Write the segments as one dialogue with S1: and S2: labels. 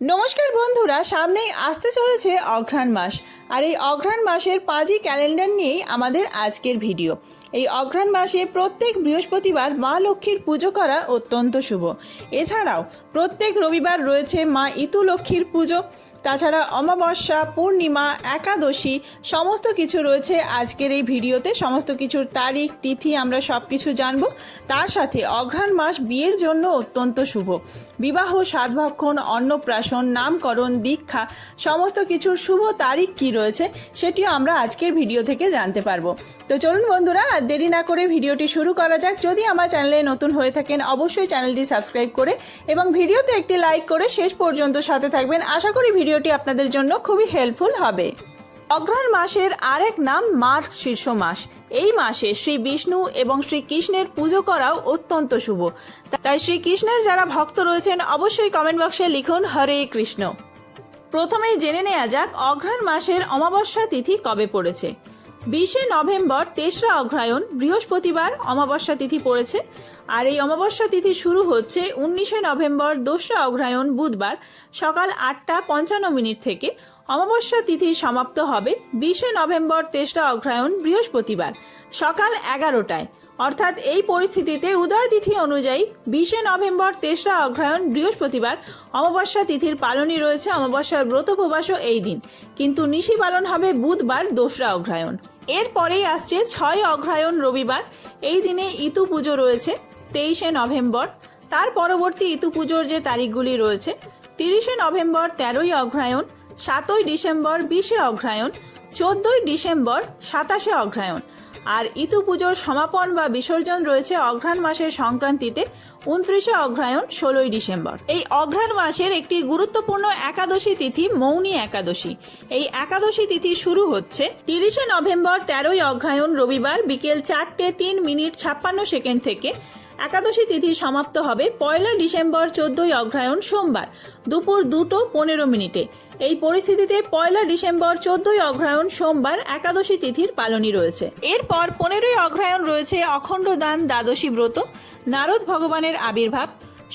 S1: নমস্কার বন্ধুরা, সামনেই আসতে চলেছে অঘ্রাণ মাস। আর এই অঘ্রাণ মাসের পাঁচই ক্যালেন্ডার নিয়েই আমাদের আজকের ভিডিও। এই অঘ্রাণ মাসে প্রত্যেক বৃহস্পতিবার মা লক্ষ্মীর পুজো করা অত্যন্ত শুভ। এছাড়াও প্রত্যেক রবিবার রয়েছে মা ইতু লক্ষ্মীর পুজো। তাছাড়া অমাবস্যা, পূর্ণিমা, একাদশী, সমস্ত কিছু রয়েছে আজকের এই ভিডিওতে। সমস্ত কিছুর তারিখ, তিথি আমরা সব কিছু জানব। তার সাথে অঘ্রাণ মাস বিয়ের জন্য অত্যন্ত শুভ। বিবাহ সাতভক্ষণ অন্নপ্রাশন, নামকরণ, দীক্ষা, সমস্ত কিছুর শুভ তারিখ কি রয়েছে সেটিও আমরা আজকের ভিডিও থেকে জানতে পারব। তো চলুন বন্ধুরা, আর দেরি না করে ভিডিওটি শুরু করা যাক। যদি আমার চ্যানেলে নতুন হয়ে থাকেন, অবশ্যই চ্যানেলটি সাবস্ক্রাইব করে এবং ভিডিওতে একটি লাইক করে শেষ পর্যন্ত সাথে থাকবেন। আশা করি ভিডিওটি আপনাদের জন্য খুবই হেল্পফুল হবে। অগ্রহায়ণ মাসের আরেক নাম মার্গ শীর্ষ মাস। এই মাসে শ্রী বিষ্ণু এবং শ্রীকৃষ্ণের পুজো করাও অত্যন্ত শুভ। তাই শ্রীকৃষ্ণের যারা ভক্ত রয়েছেন, অবশ্যই কমেন্ট বক্সে লিখুন হরে কৃষ্ণ। প্রথমেই জেনে নেওয়া যাক অঘ্রাণ মাসের অমাবস্যা তিথি কবে পড়েছে। বিশে নভেম্বর তেসরা অগ্রহায়ণ, বৃহস্পতিবার অমাবস্যা তিথি পড়েছে। আর এই অমাবস্যা তিথি শুরু হচ্ছে উনিশে নভেম্বর, দোসরা অগ্রহায়ণ, বুধবার সকাল আটটা পঞ্চান্ন মিনিট থেকে। অমাবস্যা তিথি সমাপ্ত হবে বিশে নভেম্বর তেসরা অগ্রহায়ণ বৃহস্পতিবার, সকাল এগারোটায়। অর্থাৎ এই পরিস্থিতিতে উদয় তিথি অনুযায়ী বিশে নভেম্বর তেসরা অগ্রহায়ণ বৃহস্পতিবার অমাবস্যা তিথির পালনই রয়েছে অমাবস্যার ব্রত উপবাসও এই দিন। কিন্তু নিশি পালন হবে বুধবার দোসরা অগ্রহায়ণ। এরপরেই আসছে ছয় অগ্রহায়ণ রবিবার। এই দিনে ইতু পুজো রয়েছে তেইশে নভেম্বর। তার পরবর্তী ইতু পুজোর যে তারিখগুলি রয়েছে, তিরিশে নভেম্বর তেরোই অগ্রহায়ণ সাতই ডিসেম্বর বিশে অগ্রহায়ণ, চোদ্দই ডিসেম্বর সাতাশে অগ্রহায়ণ। আর ইতু পুজোর সমাপন বা বিসর্জন রয়েছে অঘ্রাণ মাসের সংক্রান্তিতে, উনত্রিশে অগ্রহায়ণ, ষোলোই ডিসেম্বর। এই অঘ্রাণ মাসের একটি গুরুত্বপূর্ণ একাদশী তিথি মৌনী একাদশী। এই একাদশী তিথি শুরু হচ্ছে তিরিশে নভেম্বর তেরোই অগ্রহায়ণ রবিবার বিকেল চারটে তিন মিনিট ছাপ্পান্ন সেকেন্ড থেকে একাদশী তিথি সমাপ্ত হবে পয়লা ডিসেম্বর চোদ্দই অগ্রহায়ণ সোমবার, দুপুর দুটো পনেরো মিনিটে। এই পরিস্থিতিতে পয়লা ডিসেম্বর চোদ্দই অগ্রহায়ণ সোমবার একাদশী তিথির পালনই রয়েছে। এরপর পনেরোই অগ্রহায়ণ রয়েছে অখণ্ড দান দ্বাদশী ব্রত, নারদ ভগবানের আবির্ভাব,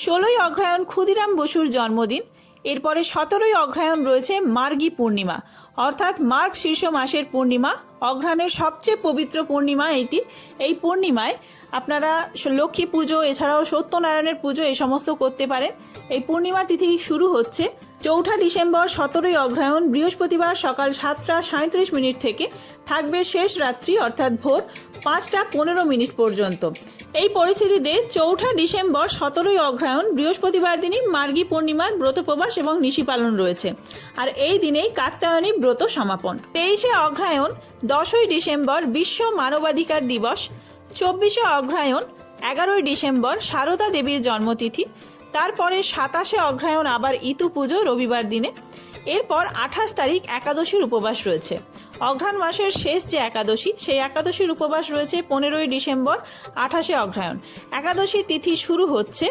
S1: ষোলোই অগ্রহায়ণ ক্ষুদিরাম বসুর জন্মদিন, এরপরে সতেরোই অগ্রহায়ণ রয়েছে মার্গী পূর্ণিমা। অর্থাৎ মার্গ শীর্ষ মাসের পূর্ণিমা, অঘ্রাণের সবচেয়ে পবিত্র পূর্ণিমা এটি। এই পূর্ণিমায় আপনারা লক্ষ্মী পুজো, এছাড়াও সত্যনারায়ণের পুজো, এই সমস্ত করতে পারেন। এই পূর্ণিমা তিথি শুরু হচ্ছে চৌঠা ডিসেম্বর সতেরোই অগ্রহায়ণ বৃহস্পতিবার সকাল সাতটা সাঁত্রিশ মিনিট থেকে থাকবে শেষ রাত্রি, অর্থাৎ ভোর পাঁচটা পনেরো মিনিট পর্যন্ত। এই পরিস্থিতিতে চৌঠা ডিসেম্বর সতেরোই অগ্রহায়ণ বৃহস্পতিবার দিনই মার্গী পূর্ণিমার ব্রত প্রবাস এবং নিশি পালন রয়েছে। আর এই দিনেই কাত্যায়নী ব্রত সমাপন। তেইশে অগ্রহায়ণ, দশই ডিসেম্বর বিশ্ব মানবাধিকার দিবস। চব্বিশে অগ্রহায়ণ, এগারোই ডিসেম্বর সারদা দেবীর জন্মতিথি। তারপরে সাতাশে অগ্রহায়ণ আবার ইতু পুজো রবিবার দিনে। এরপর আঠাশ তারিখ একাদশীর উপবাস রয়েছে। অঘ্রাণ মাসের শেষ যে একাদশী, সেই একাদশীর উপবাস রয়েছে পনেরোই ডিসেম্বর আঠাশে অগ্রহায়ণ। একাদশী তিথি শুরু হচ্ছে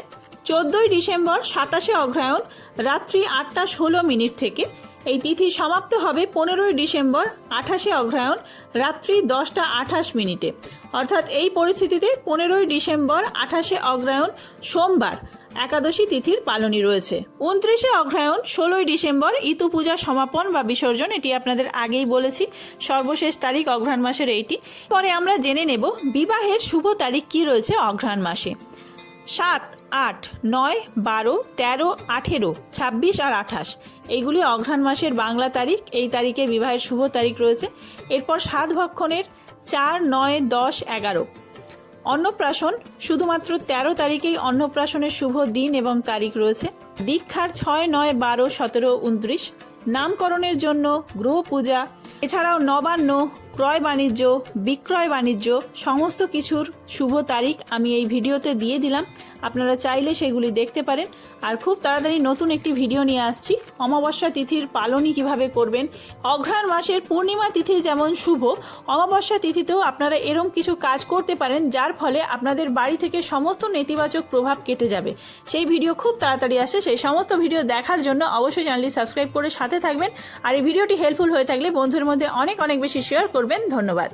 S1: চোদ্দোই ডিসেম্বর সাতাশে অগ্রহায়ণ রাত্রি আটটা ষোলো মিনিট থেকে। এই তিথি সমাপ্ত হবে পনেরোই ডিসেম্বর আঠাশে অগ্রহায়ণ রাত্রি দশটা আঠাশ মিনিটে। অর্থাৎ এই পরিস্থিতিতে পনেরোই ডিসেম্বর, আঠাশে অগ্রহায়ণ, সোমবার একাদশী তিথির পালনই রয়েছে। উনত্রিশে অগ্রহায়ণ, ষোলোই ডিসেম্বর, ইতু পূজা সমাপন বা বিসর্জন, এটি আপনাদের আগেই বলেছি। সর্বশেষ তারিখ অঘ্রাণ মাসের এইটি। পরে আমরা জেনে নেব বিবাহের শুভ তারিখ কি রয়েছে অঘ্রাণ মাসে। সাত, আট, নয়, বারো, তেরো, আঠেরো, ছাব্বিশ আর আঠাশ। এইগুলি অঘ্রাণ মাসের বাংলা তারিখ। এই তারিখে বিবাহের শুভ তারিখ রয়েছে। এরপর সাত ভক্ষণের চার নয় দশ এগারো। অন্নপ্রাশন শুধুমাত্র তেরো তারিখেই অন্নপ্রাশনের শুভ দিন এবং তারিখ রয়েছে। দীক্ষার ছয় নয় বারো সতেরো উনত্রিশ। নামকরণের জন্য গ্রহ পূজা। এছাড়াও নবান্ন ক্রয় বাণিজ্য, বিক্রয় বাণিজ্য, সমস্ত কিছুর শুভ তারিখ আমি এই ভিডিওতে দিয়ে দিলাম। আপনারা চাইলে সেগুলি দেখতে পারেন। আর খুব তাড়াতাড়ি নতুন একটি ভিডিও নিয়ে আসছি। অমাবস্যা তিথির পালনই কীভাবে করবেন? অঘ্রাণ মাসের পূর্ণিমা তিথি যেমন শুভ, অমাবস্যা তিথিতেও আপনারা এরম কিছু কাজ করতে পারেন, যার ফলে আপনাদের বাড়ি থেকে সমস্ত নেতিবাচক প্রভাব কেটে যাবে। সেই ভিডিও খুব তাড়াতাড়ি আসে। সেই সমস্ত ভিডিও দেখার জন্য অবশ্যই চ্যানেলটি সাবস্ক্রাইব করে সাথে থাকবেন। আর এই ভিডিওটি হেল্পফুল হয়ে থাকলে বন্ধুর মধ্যে অনেক অনেক বেশি শেয়ার করবেন ধন্যবাদ।